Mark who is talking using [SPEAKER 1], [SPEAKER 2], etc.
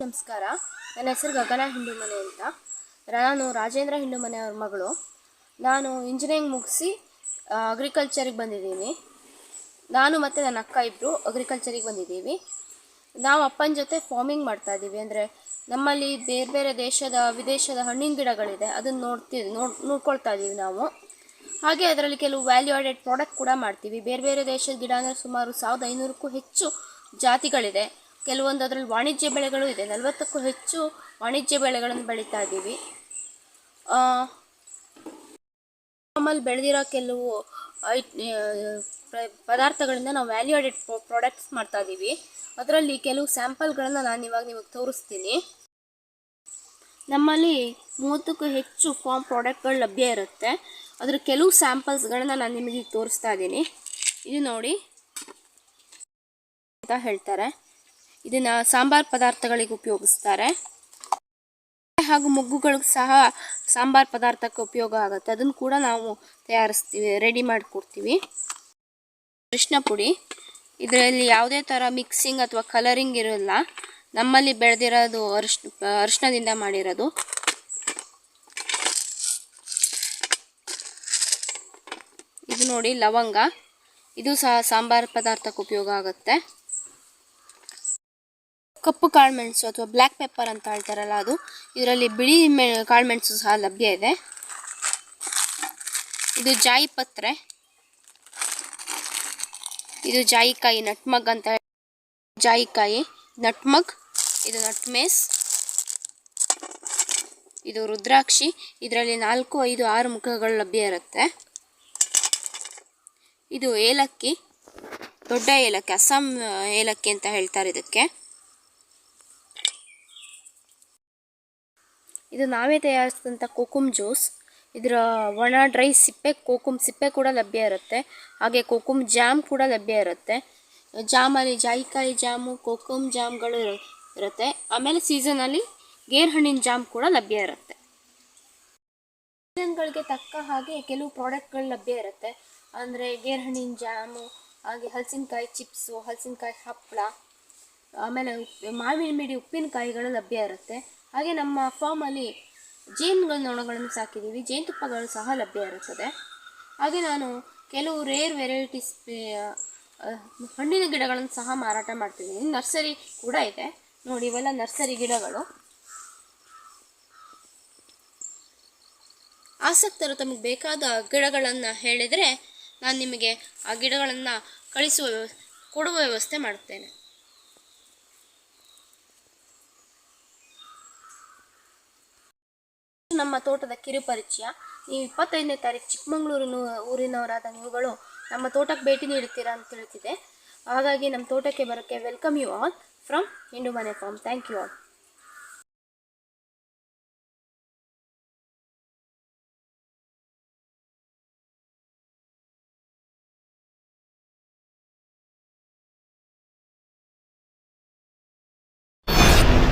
[SPEAKER 1] ನಮಸ್ಕಾರ. ನನ್ನ ಹೆಸರು ಗಗನ ಹಿಂಡುಮನೆ ಅಂತ. ನಾನು ರಾಜೇಂದ್ರ ಹಿಂಡುಮನೆ ಅವ್ರ ಮಗಳು. ನಾನು ಇಂಜಿನಿಯರಿಂಗ್ ಮುಗಿಸಿ ಅಗ್ರಿಕಲ್ಚರಿಗೆ ಬಂದಿದ್ದೀನಿ. ನಾನು ಮತ್ತು ನನ್ನ ಅಕ್ಕ ಇಬ್ಬರು ಅಗ್ರಿಕಲ್ಚರಿಗೆ ಬಂದಿದ್ದೀವಿ. ನಾವು ಅಪ್ಪನ ಜೊತೆ ಫಾರ್ಮಿಂಗ್ ಮಾಡ್ತಾ ಇದ್ದೀವಿ. ಅಂದರೆ ನಮ್ಮಲ್ಲಿ ಬೇರೆ ಬೇರೆ ದೇಶದ, ವಿದೇಶದ ಹಣ್ಣಿನ ಗಿಡಗಳಿದೆ. ಅದನ್ನು ನೋಡ್ತೀವಿ ನೋಡಿ, ನೋಡ್ಕೊಳ್ತಾ ಇದ್ದೀವಿ ನಾವು. ಹಾಗೆ ಅದರಲ್ಲಿ ಕೆಲವು ವ್ಯಾಲ್ಯೂ ಆಡೆಡ್ ಪ್ರಾಡಕ್ಟ್ ಕೂಡ ಮಾಡ್ತೀವಿ. ಬೇರೆ ಬೇರೆ ದೇಶದ ಗಿಡ ಅಂದರೆ ಸುಮಾರು ಸಾವಿರದ ಐನೂರಕ್ಕೂ ಹೆಚ್ಚು ಜಾತಿಗಳಿದೆ. ಕೆಲವೊಂದು ಅದರಲ್ಲಿ ವಾಣಿಜ್ಯ ಬೆಳೆಗಳು ಇದೆ. ನಲವತ್ತಕ್ಕೂ ಹೆಚ್ಚು ವಾಣಿಜ್ಯ ಬೆಳೆಗಳನ್ನು ಬೆಳೀತಾ ಇದ್ದೀವಿ. ನಮ್ಮಲ್ಲಿ ಬೆಳೆದಿರೋ ಕೆಲವು ಪದಾರ್ಥಗಳಿಂದ ನಾವು ವ್ಯಾಲ್ಯೂ ಆಡೆಡ್ ಪ್ರಾಡಕ್ಟ್ಸ್ ಮಾಡ್ತಾ ಇದ್ದೀವಿ. ಅದರಲ್ಲಿ ಕೆಲವು ಸ್ಯಾಂಪಲ್ಗಳನ್ನು ನಾನು ಇವಾಗ ನಿಮಗೆ ತೋರಿಸ್ತೀನಿ. ನಮ್ಮಲ್ಲಿ ಮೂವತ್ತಕ್ಕೂ ಹೆಚ್ಚು ಫಾರ್ಮ್ ಪ್ರಾಡಕ್ಟ್ಗಳು ಲಭ್ಯ ಇರುತ್ತೆ. ಅದರ ಕೆಲವು ಸ್ಯಾಂಪಲ್ಸ್ಗಳನ್ನು ನಾನು ನಿಮಗೆ ತೋರಿಸ್ತಾ ಇದ್ದೀನಿ. ಇದು ನೋಡಿ ಅಂತ ಹೇಳ್ತಾರೆ. ಇದನ್ನು ಸಾಂಬಾರ್ ಪದಾರ್ಥಗಳಿಗೆ ಉಪಯೋಗಿಸ್ತಾರೆ. ಹಾಗೂ ಮೊಗ್ಗುಗಳಿಗೆ ಸಹ ಸಾಂಬಾರ್ ಪದಾರ್ಥಕ್ಕೆ ಉಪಯೋಗ ಆಗುತ್ತೆ. ಅದನ್ನು ಕೂಡ ನಾವು ತಯಾರಿಸ್ತೀವಿ, ರೆಡಿ ಮಾಡಿಕೊಡ್ತೀವಿ. ಕೃಷ್ಣ ಪುಡಿ. ಇದರಲ್ಲಿ ಯಾವುದೇ ಥರ ಮಿಕ್ಸಿಂಗ್ ಅಥವಾ ಕಲರಿಂಗ್ ಇರೋಲ್ಲ. ನಮ್ಮಲ್ಲಿ ಬೆಳೆದಿರೋದು ಅರ್ಶ್ ಅರಿಶಿನದಿಂದ ಮಾಡಿರೋದು. ಇದು ನೋಡಿ ಲವಂಗ. ಇದು ಸಹ ಸಾಂಬಾರ್ ಪದಾರ್ಥಕ್ಕೆ ಉಪಯೋಗ ಆಗುತ್ತೆ. ಕಪ್ಪು ಕಾಳುಮೆಣಸು ಅಥವಾ ಬ್ಲ್ಯಾಕ್ ಪೆಪ್ಪರ್ ಅಂತ ಹೇಳ್ತಾರಲ್ಲ ಅದು. ಇದರಲ್ಲಿ ಬಿಳಿ ಮೆ ಕಾಳುಮೆಣಸು ಸಹ ಲಭ್ಯ ಇದೆ. ಇದು ಜಾಯಿ ಪತ್ರೆ. ಇದು ಜಾಯಿಕಾಯಿ ನಟ್ಮಗ್ ಅಂತ ಜಾಯಿಕಾಯಿ ನಟ್ಮಗ್, ಇದು ನಟ್ಮೇಸ್, ಇದು ರುದ್ರಾಕ್ಷಿ. ಇದರಲ್ಲಿ ನಾಲ್ಕು, ಐದು, ಆರು ಮುಖಗಳು ಲಭ್ಯ ಇರುತ್ತೆ. ಇದು ಏಲಕ್ಕಿ, ದೊಡ್ಡ ಏಲಕ್ಕಿ, ಅಸ್ಸಾಂ ಏಲಕ್ಕಿ ಅಂತ ಹೇಳ್ತಾರೆ ಇದಕ್ಕೆ. ಇದು ನಾವೇ ತಯಾರಿಸಿದಂಥ ಕೋಕುಮ್ ಜ್ಯೂಸ್. ಇದರ ಒಣ ಡ್ರೈ ಸಿಪ್ಪೆ, ಕೋಕುಮ್ ಸಿಪ್ಪೆ ಕೂಡ ಲಭ್ಯ ಇರುತ್ತೆ. ಹಾಗೆ ಕೋಕುಮ್ ಜಾಮ್ ಕೂಡ ಲಭ್ಯ ಇರುತ್ತೆ. ಜಾಮಲ್ಲಿ ಜಾಯಿಕಾಯಿ ಜಾಮು, ಕೋಕುಮ್ ಜಾಮ್ಗಳು ಇರು- ಇರುತ್ತೆ. ಆಮೇಲೆ ಸೀಸನಲ್ಲಿ ಗೇರ್ ಹಣ್ಣಿನ ಜಾಮ್ ಕೂಡ ಲಭ್ಯ ಇರುತ್ತೆ. ಸೀಸನ್ಗಳಿಗೆ ತಕ್ಕ ಹಾಗೆ ಕೆಲವು ಪ್ರಾಡಕ್ಟ್ಗಳು ಲಭ್ಯ ಇರುತ್ತೆ. ಅಂದರೆ ಗೇರ್ ಹಣ್ಣಿನ ಜಾಮು, ಹಾಗೆ ಹಲಸಿನಕಾಯಿ ಚಿಪ್ಸು, ಹಲಸಿನಕಾಯಿ ಹಪ್ಪಳ ಆಮೇಲೆ ಮಾವಿನ ಮಿಡಿ ಉಪ್ಪಿನಕಾಯಿಗಳು ಲಭ್ಯ ಇರುತ್ತೆ. ಹಾಗೆ ನಮ್ಮ ಫಾರ್ಮಲ್ಲಿ ಜೇನುಗಳ ನೊಣಗಳನ್ನು ಸಾಕಿದ್ದೀವಿ. ಜೇನುತುಪ್ಪಗಳು ಸಹ ಲಭ್ಯ ಇರುತ್ತದೆ. ಹಾಗೆ ನಾನು ಕೆಲವು ರೇರ್ ವೆರೈಟೀಸ್ ಹಣ್ಣಿನ ಗಿಡಗಳನ್ನು ಸಹ ಮಾರಾಟ ಮಾಡ್ತಿದ್ದೀನಿ. ನರ್ಸರಿ ಕೂಡ ಇದೆ. ನೋಡಿ, ಇವೆಲ್ಲ ನರ್ಸರಿ ಗಿಡಗಳು. ಆಸಕ್ತರು ತಮಗೆ ಬೇಕಾದ ಗಿಡಗಳನ್ನು ಹೇಳಿದರೆ ನಾನು ನಿಮಗೆ ಆ ಗಿಡಗಳನ್ನು ಕಳಿಸುವ ಕೊಡುವ ವ್ಯವಸ್ಥೆ ಮಾಡುತ್ತೇನೆ ನಮ್ಮ ತೋಟದ ಕಿರುಪರಿಚಯ ನೀವು ಇಪ್ಪತ್ತೈದನೇ ತಾರೀಕು ಚಿಕ್ಕಮಗಳೂರಿನ ಊರಿನವರಾದ ನೀವುಗಳು ನಮ್ಮ ತೋಟಕ್ಕೆ ಭೇಟಿ ನೀಡುತ್ತೀರಾ ಅಂತ ತಿಳಿತಿದೆ. ಹಾಗಾಗಿ ನಮ್ಮ ತೋಟಕ್ಕೆ ಬರೋಕ್ಕೆ ವೆಲ್ಕಮ್ ಯು ಆಲ್ ಫ್ರಮ್ ಹಿಂಡು ಮನೆ farm thank you all